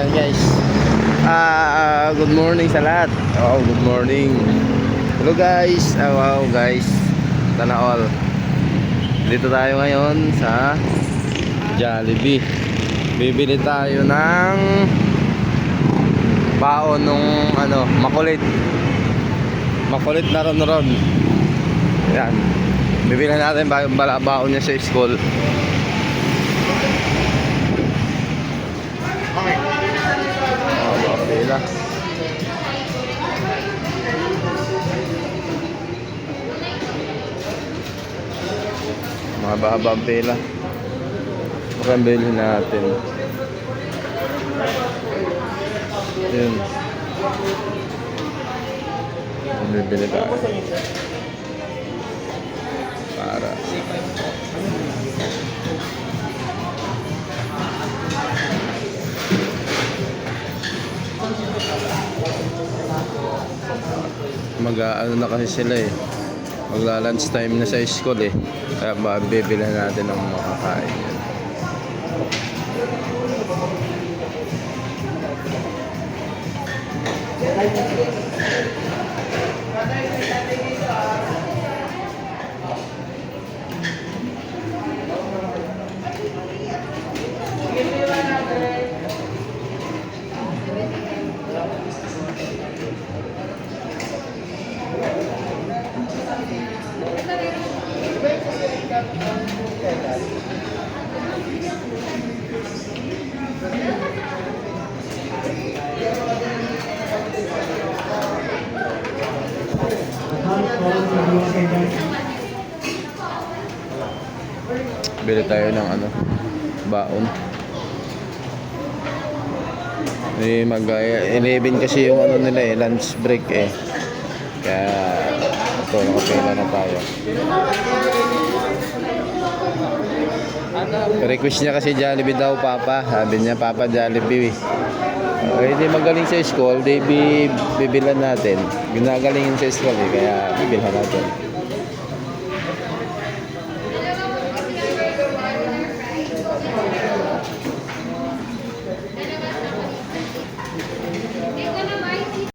Guys. Ah, good morning sa lahat. Oh, good morning. Hello guys. Ah, wow guys. Sana all. Dito tayo ngayon sa Jollibee. Bibili tayo ng baon nung ano, makulit. Makulit na ron ron. Yan. Bibili natin ba baon niya sa school. Mga babang pila. Mukhang bilhin natin. Yun. Bibili tayo. Para. mag ano na kasi sila eh magla lunch time na sa school eh. Kaya mabibili natin ng makakain bili tayo ng ano baon. Eh mag 11 kasi yung ano nila eh lunch break eh. Kaya ito nakapila na tayo. Request niya kasi Jollibee daw papa. Sabi niya papa Jollibee. Eh di magaling sa school di bi bibilan natin. Ginagaling sa school eh kaya bibilhan natin